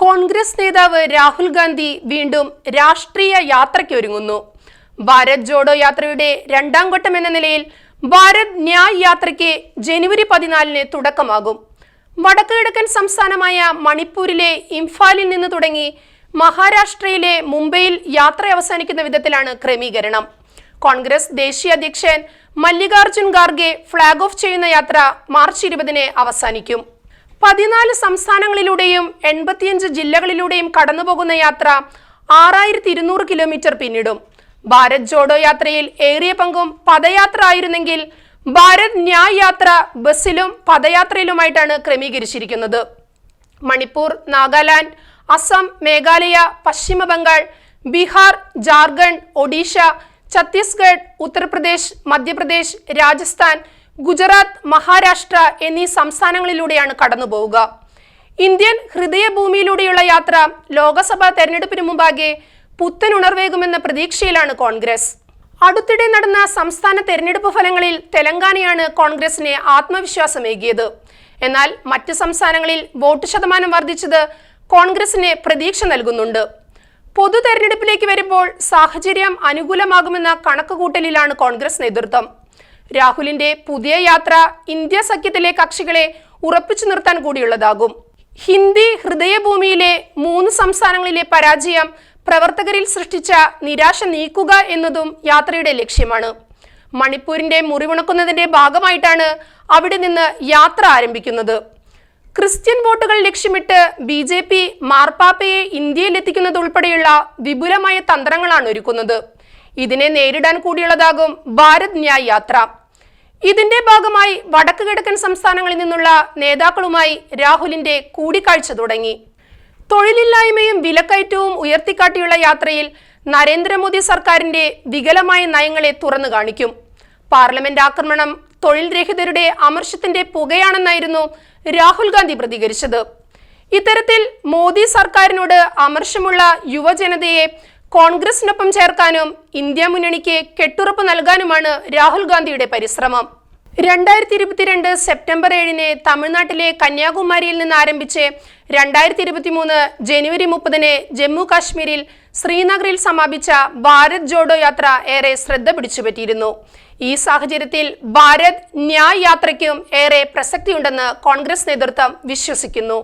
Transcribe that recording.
കോൺഗ്രസ് നേതാവ് രാഹുൽ ഗാന്ധി വീണ്ടും രാഷ്ട്രീയ യാത്രയ്ക്കൊരുങ്ങുന്നു. ഭാരത് ജോഡോ യാത്രയുടെ രണ്ടാം ഘട്ടം എന്ന നിലയിൽ ഭാരത് ന്യായ് യാത്രയ്ക്ക് ജനുവരി പതിനാലിന് തുടക്കമാകും. വടക്കു കിഴക്കൻ സംസ്ഥാനമായ മണിപ്പൂരിലെ ഇംഫാലിൽ നിന്ന് തുടങ്ങി മഹാരാഷ്ട്രയിലെ മുംബൈയിൽ യാത്ര അവസാനിക്കുന്ന വിധത്തിലാണ് ക്രമീകരണം. കോൺഗ്രസ് ദേശീയ അധ്യക്ഷൻ മല്ലികാർജുൻ ഖാർഗെ ഫ്ളാഗ് ഓഫ് ചെയ്യുന്ന യാത്ര മാർച്ച് ഇരുപതിന് അവസാനിക്കും. പതിനാല് സംസ്ഥാനങ്ങളിലൂടെയും എൺപത്തിയഞ്ച് ജില്ലകളിലൂടെയും കടന്നുപോകുന്ന യാത്ര ആറായിരത്തി ഇരുന്നൂറ് കിലോമീറ്റർ പിന്നിടും. ഭാരത് ജോഡോ യാത്രയിൽ ഏറിയ പങ്കും പദയാത്ര ആയിരുന്നെങ്കിൽ ഭാരത് ന്യായ് യാത്ര ബസ്സിലും പദയാത്രയിലുമായിട്ടാണ് ക്രമീകരിച്ചിരിക്കുന്നത്. മണിപ്പൂർ നാഗാലാൻഡ് അസം മേഘാലയ പശ്ചിമ ബംഗാൾ ബീഹാർ ജാർഖണ്ഡ് ഒഡീഷ ഛത്തീസ്ഗഡ് ഉത്തർപ്രദേശ് മധ്യപ്രദേശ് രാജസ്ഥാൻ ഗുജറാത്ത് മഹാരാഷ്ട്ര എന്നീ സംസ്ഥാനങ്ങളിലൂടെയാണ് കടന്നുപോവുക. ഇന്ത്യൻ ഹൃദയഭൂമിയിലൂടെയുള്ള യാത്ര ലോക്സഭാ തെരഞ്ഞെടുപ്പിന് മുമ്പാകെ പുത്തൻ ഉണർവേകുമെന്ന പ്രതീക്ഷയിലാണ് കോൺഗ്രസ്. അടുത്തിടെ നടന്ന സംസ്ഥാന തെരഞ്ഞെടുപ്പ് ഫലങ്ങളിൽ തെലങ്കാനയാണ് കോൺഗ്രസിനെ ആത്മവിശ്വാസമേകിയത്. എന്നാൽ മറ്റ് സംസ്ഥാനങ്ങളിൽ വോട്ട് ശതമാനം വർദ്ധിച്ചത് കോൺഗ്രസിന് പ്രതീക്ഷ നൽകുന്നുണ്ട്. പൊതു തെരഞ്ഞെടുപ്പിലേക്ക് വരുമ്പോൾ സാഹചര്യം അനുകൂലമാകുമെന്ന കണക്കുകൂട്ടലിലാണ് കോൺഗ്രസ് നേതൃത്വം. രാഹുലിന്റെ പുതിയ യാത്ര ഇന്ത്യ സഖ്യത്തിലെ കക്ഷികളെ ഉറപ്പിച്ചു നിർത്താൻ കൂടിയുള്ളതാകും. ഹിന്ദി ഹൃദയഭൂമിയിലെ മൂന്ന് സംസ്ഥാനങ്ങളിലെ പരാജയം പ്രവർത്തകരിൽ സൃഷ്ടിച്ച നിരാശ നീക്കുക എന്നതും യാത്രയുടെ ലക്ഷ്യമാണ്. മണിപ്പൂരിന്റെ മുറിവുണക്കുന്നതിന്റെ ഭാഗമായിട്ടാണ് അവിടെ നിന്ന് യാത്ര ആരംഭിക്കുന്നത്. ക്രിസ്ത്യൻ വോട്ടുകൾ ലക്ഷ്യമിട്ട് ബി ജെ പി മാർപ്പാപ്പയെ ഉൾപ്പെടെയുള്ള വിപുലമായ തന്ത്രങ്ങളാണ് ഒരുക്കുന്നത്. ഇതിനെ നേരിടാൻ കൂടിയുള്ളതാകും ഭാരത് ന്യായ് യാത്ര. ഇതിന്റെ ഭാഗമായി വടക്ക് കിഴക്കൻ സംസ്ഥാനങ്ങളിൽ നിന്നുള്ള നേതാക്കളുമായി രാഹുലിന്റെ കൂടിക്കാഴ്ച തുടങ്ങി. തൊഴിലില്ലായ്മയും വിലക്കയറ്റവും ഉയർത്തിക്കാട്ടിയുള്ള യാത്രയിൽ നരേന്ദ്രമോദി സർക്കാരിന്റെ വികലമായ നയങ്ങളെ തുറന്നു കാണിക്കും. പാർലമെന്റ് ആക്രമണം തൊഴിൽ രഹിതരുടെ അമർഷത്തിന്റെ പുകയാണെന്നായിരുന്നു രാഹുൽ ഗാന്ധി പ്രതികരിച്ചത്. ഇത്തരത്തിൽ മോദി സർക്കാരിനോട് അമർഷമുള്ള യുവജനതയെ കോൺഗ്രസിനൊപ്പം ചേർക്കാനും ഇന്ത്യ മുന്നണിക്ക് കെട്ടുറപ്പ് നൽകാനുമാണ് രാഹുൽ ഗാന്ധിയുടെ പരിശ്രമം. രണ്ടായിരത്തി ഇരുപത്തിരണ്ട് സെപ്റ്റംബർ ഏഴിന് തമിഴ്നാട്ടിലെ കന്യാകുമാരിയിൽ നിന്ന് ആരംഭിച്ച് രണ്ടായിരത്തി ഇരുപത്തി മൂന്ന് ജനുവരി മുപ്പതിന് ജമ്മു കാശ്മീരിൽ ശ്രീനഗറിൽ സമാപിച്ച ഭാരത് ജോഡോ യാത്ര ഏറെ ശ്രദ്ധ പിടിച്ചുപറ്റിയിരുന്നു. ഈ സാഹചര്യത്തിൽ ഭാരത് ന്യായ് യാത്രയ്ക്കും ഏറെ പ്രസക്തിയുണ്ടെന്ന് കോൺഗ്രസ് നേതൃത്വം വിശ്വസിക്കുന്നു.